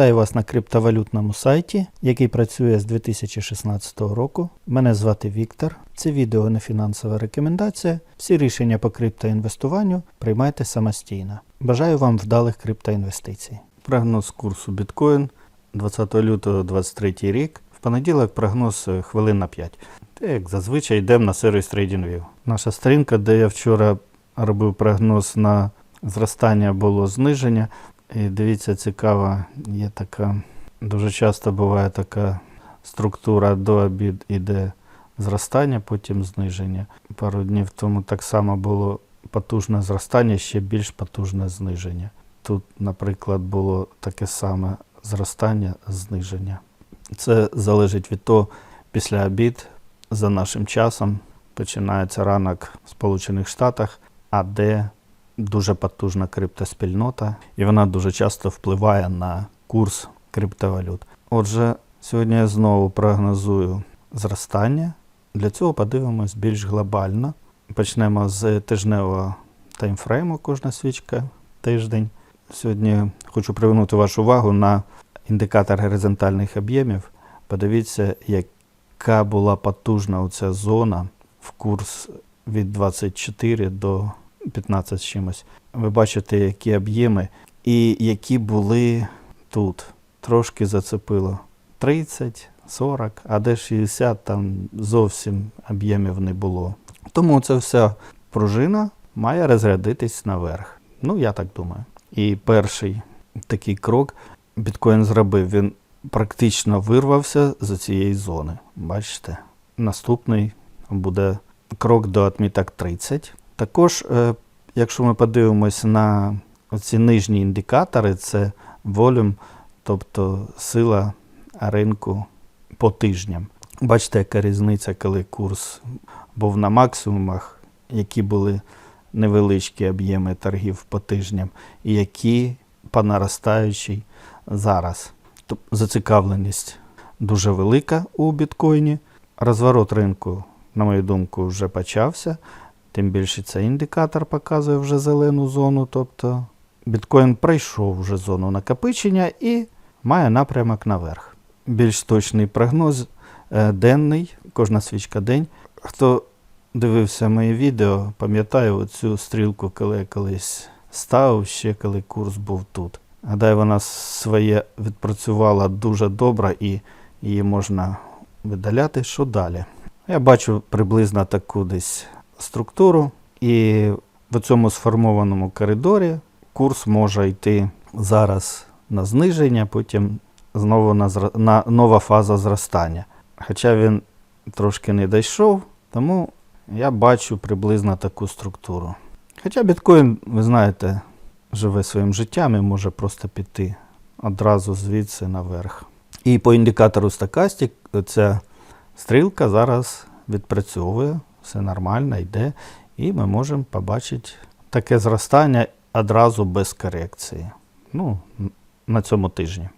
Вітаю вас на криптовалютному сайті, який працює з 2016 року. Мене звати Віктор. Це відео не фінансова рекомендація. Всі рішення по криптоінвестуванню приймайте самостійно. Бажаю вам вдалих криптоінвестицій. Прогноз курсу біткоін 20 лютого 2023 рік. В понеділок прогноз е, хвилин на 5. Та як зазвичай йдемо на сервіс TradingView. Наша сторінка, де я вчора робив прогноз на зростання, було зниження. І дивіться, цікаво, є така, дуже часто буває така структура до обід іде зростання, потім зниження. Пару днів тому так само було потужне зростання, ще більш потужне зниження. Тут, наприклад, було таке саме зростання, зниження. Це залежить від того, після обід за нашим часом починається ранок в Сполучених Штатах, а де дуже потужна криптоспільнота, і вона дуже часто впливає на курс криптовалют. Отже, сьогодні я знову прогнозую зростання. Для цього подивимось більш глобально. Почнемо з тижневого таймфрейму, кожна свічка тиждень. Сьогодні хочу привернути вашу увагу на індикатор горизонтальних об'ємів. Подивіться, яка була потужна оця зона в курс від 24 до 15 з чимось. Ви бачите, які об'єми і які були тут. Трошки зацепило 30, 40, а де 60, там зовсім об'ємів не було. Тому ця вся пружина має розрядитись наверх. Ну, я так думаю. І перший такий крок біткоін зробив. Він практично вирвався з цієї зони. Бачите? Наступний буде крок до отміток 30. Також, е, якщо ми подивимось на ці нижні індикатори, це волюм, тобто сила ринку по тижням. Бачите, яка різниця, коли курс був на максимумах, які були невеличкі об'єми торгів по тижням, і які по наростаючій зараз. Тобто зацікавленість дуже велика у біткоїні. Розворот ринку, на мою думку, вже почався. Тим більше цей індикатор показує вже зелену зону. Тобто біткоін пройшов вже зону накопичення і має напрямок наверх. Більш точний прогноз е, денний, кожна свічка день. Хто дивився моє відео, пам'ятаю оцю стрілку, коли я колись ставив, ще коли курс був тут. Гадаю, вона своє відпрацювала дуже добре і її можна видаляти. Що далі? Я бачу приблизно таку десь структуру, і в цьому сформованому коридорі курс може йти зараз на зниження, потім знову на, зра- на нова фаза зростання. Хоча він трошки не дійшов, тому я бачу приблизно таку структуру. Хоча біткоін, ви знаєте, живе своїм життям і може просто піти одразу звідси наверх. І по індикатору Stochastic ця стрілка зараз відпрацьовує, все нормально йде, і ми можемо побачити таке зростання одразу без корекції. Ну, на цьому тижні.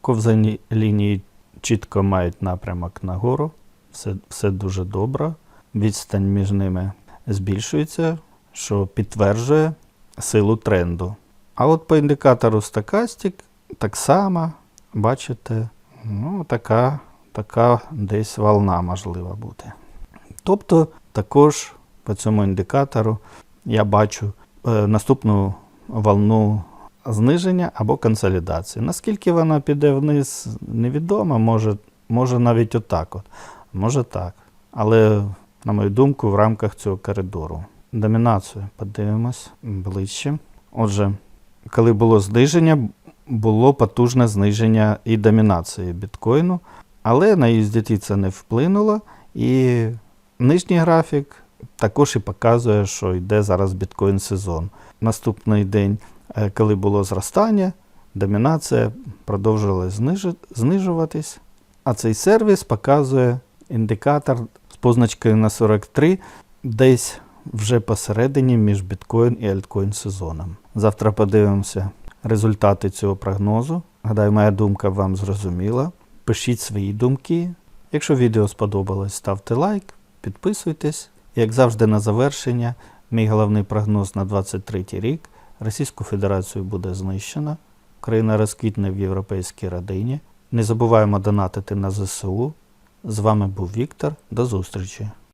Ковзані лінії чітко мають напрямок нагору, все, все дуже добре. Відстань між ними збільшується, що підтверджує силу тренду. А от по індикатору Stochastic так само, бачите, ну, така, така десь волна можлива бути. Тобто, також по цьому індикатору я бачу е, наступну волну зниження або консолідації. Наскільки вона піде вниз, невідомо, може, може навіть отак. От. Може так. Але, на мою думку, в рамках цього коридору. Домінацію подивимось ближче. Отже, коли було зниження, було потужне зниження і домінації біткоїну, але на USDT це не вплинуло. І нижній графік також і показує, що йде зараз біткоін сезон. Наступний день, е, коли було зростання, домінація продовжувала знижуватись. А цей сервіс показує індикатор з позначкою на 43 десь вже посередині між біткоін і альткоін сезоном. Завтра подивимося результати цього прогнозу. Гадаю, моя думка вам зрозуміла. Пишіть свої думки. Якщо відео сподобалось, ставте лайк, підписуйтесь. Як завжди, на завершення, мій головний прогноз на 23 рік. Російську Федерацію буде знищено. країна розквітне в європейській родині. Не забуваємо донатити на ЗСУ. З вами був Віктор. До зустрічі!